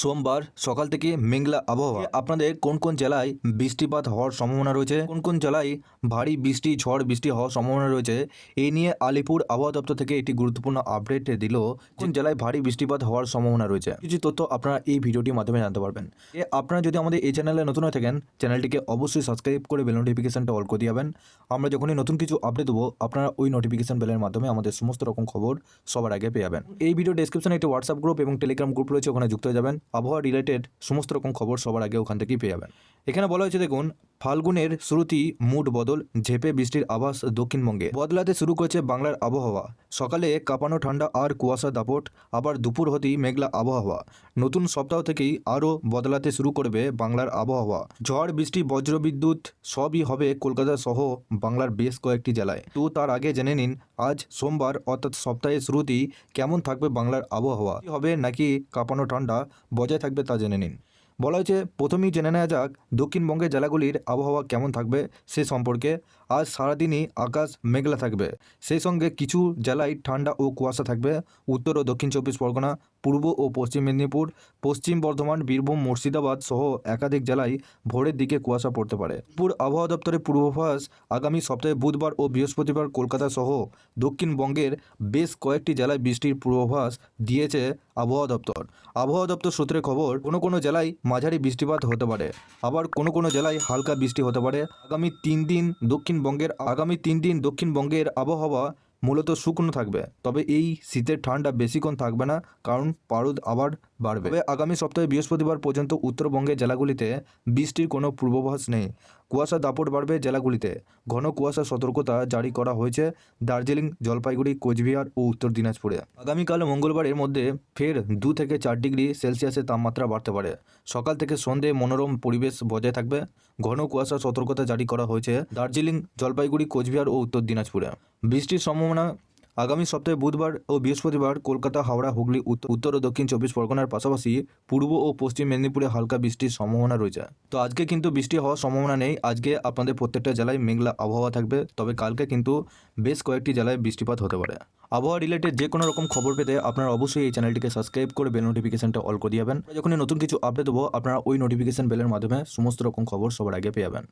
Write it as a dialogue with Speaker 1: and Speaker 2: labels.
Speaker 1: সোমবার সকাল থেকে মেঘলা আবহাওয়া। আপনাদের কোন কোন জেলায় বৃষ্টিপাত হওয়ার সম্ভাবনা রয়েছে? কোন কোন জেলায় ভারী বৃষ্টি, ঝড় বৃষ্টি হওয়ার সম্ভাবনা রয়েছে? এই নিয়ে আলিপুর আবহাওয়া দপ্তর থেকে একটি গুরুত্বপূর্ণ আপডেট দিল কোন জেলায় ভারী বৃষ্টিপাত হওয়ার সম্ভাবনা রয়েছে। কিছু তথ্য আপনারা এই ভিডিওটির মাধ্যমে জানতে পারবেন। এ আপনারা যদি আমাদের এই চ্যানেলে নতুন হয়ে থাকেন, চ্যানেলটিকে অবশ্যই সাবস্ক্রাইব করে বেল নোটিফিকেশনটা অল করে দিয়াবেন আমরা যখনই নতুন কিছু আপডেট দেবো, আপনারা ওই নোটিফিকেশন বেলের মাধ্যমে আমাদের সমস্ত রকম খবর সবার আগে পেয়ে যাবেন। এই ভিডিও ডেসক্রিপশনে একটি হোয়াটসঅ্যাপ গ্রুপ এবং টেলিগ্রাম গ্রুপ রয়েছে, ওখানে যুক্ত হয়ে যাবেন। আবহাওয়া রিলেটেড সমস্ত রকম খবর সবার আগে ওখান থেকেই পেয়ে যাবেন। এখানে বলা হয়েছে, দেখুন ফাল্গুনের শুরুতেই মুড বদল, ঝেপে বৃষ্টির আভাস দক্ষিণবঙ্গে। বদলাতে শুরু করেছে বাংলার আবহাওয়া। সকালে কাঁপানো ঠান্ডা আর কুয়াশা দাপট, আবার দুপুর হতেই মেঘলা আবহাওয়া। নতুন সপ্তাহ থেকেই আরও বদলাতে শুরু করবে বাংলার আবহাওয়া। ঝড়, বৃষ্টি, বজ্রবিদ্যুৎ সবই হবে কলকাতা সহ বাংলার বেশ কয়েকটি জেলায়। তো তার আগে জেনে নিন, আজ সোমবার, অর্থাৎ সপ্তাহের শুরুতেই কেমন থাকবে বাংলার আবহাওয়া? হবে নাকি কাঁপানো ঠান্ডা বজায় থাকবে তা জেনে নিন। বলা হয়েছে, প্রথমেই জেনে নেওয়া যাক দক্ষিণবঙ্গের জেলাগুলির আবহাওয়া কেমন থাকবে সে সম্পর্কে। আজ সারাদিনই আকাশ মেঘলা থাকবে। সেই সঙ্গে কিছু জেলায় ঠান্ডা ও কুয়াশা থাকবে। উত্তর ও দক্ষিণ চব্বিশ পরগনা পূর্ব ও পশ্চিম মেদিনীপুর, পশ্চিম বর্ধমান, বীরভূম, মুর্শিদাবাদ সহ একাধিক জেলায় ভোরের দিকে কুয়াশা পড়তে পারে। পুর আবহাওয়া দপ্তরের পূর্বাভাস আগামী সপ্তাহে বুধবার ও বৃহস্পতিবার কলকাতা সহ দক্ষিণবঙ্গের বেশ কয়েকটি জেলায় বৃষ্টির পূর্বাভাস দিয়েছে আবহাওয়া দপ্তর। আবহাওয়া দপ্তর সূত্রে খবর, কোনো কোনো জেলায় মাঝারি বৃষ্টিপাত হতে পারে। আবার কোনো কোনো জেলায় হালকা বৃষ্টি হতে পারে। আগামী তিন দিন দক্ষিণবঙ্গের, আগামী তিন দিন দক্ষিণবঙ্গের আবহাওয়া মূলত শুকনো থাকবে, তবে এই শীতের ঠান্ডা বেশিক্ষণ থাকবে না, কারণ পারদ আবার বাড়বে। আগামী সপ্তাহে বৃহস্পতিবার পর্যন্ত উত্তরবঙ্গের জেলাগুলিতে বৃষ্টির কোনো পূর্বাভাস নেই। কুয়াশা দাপট বাড়বে জেলাগুলিতে। ঘন কুয়াশা সতর্কতা জারি করা হয়েছে দার্জিলিং, জলপাইগুড়ি, কোচবিহার ও উত্তর দিনাজপুরে। আগামীকাল মঙ্গলবারের মধ্যে ফের দু থেকে চার ডিগ্রি সেলসিয়াসের তাপমাত্রা বাড়তে পারে। সকাল থেকে সন্ধে মনোরম পরিবেশ বজায় থাকবে। ঘন কুয়াশা সতর্কতা জারি করা হয়েছে দার্জিলিং, জলপাইগুড়ি, কোচবিহার ও উত্তর দিনাজপুরে। বৃষ্টির সম্ভাবনা আগামী সপ্তাহে বুধবার ও বৃহস্পতিবার কলকাতা, হাওড়া, হুগলি, উত্ত- উত্তর ও দক্ষিণ চব্বিশ পরগনার পাশাপাশি পূর্ব ও পশ্চিম মেদিনীপুরে হালকা বৃষ্টির সম্ভাবনা রয়েছে। তো আজকে কিন্তু বৃষ্টি হওয়ার সম্ভাবনা নেই। আজকে আপনাদের প্রত্যেকটা জেলায় মেঘলা আবহাওয়া থাকবে। তবে কালকে কিন্তু বেশ কয়েকটি জেলায় বৃষ্টিপাত হতে পারে। আবহাওয়া রিলেটেড যে কোনো রকম খবর পেতে আপনারা অবশ্যই এই চ্যানেলটিকে সাবস্ক্রাইব করে বেল নোটিফিকেশনটা অল করে দিয়াবেন যখনই নতুন কিছু আপডেট দেবো, আপনারা ওই নোটিফিকেশন বেলের মাধ্যমে সমস্ত রকম খবর সবার আগে পেয়ে যাবেন।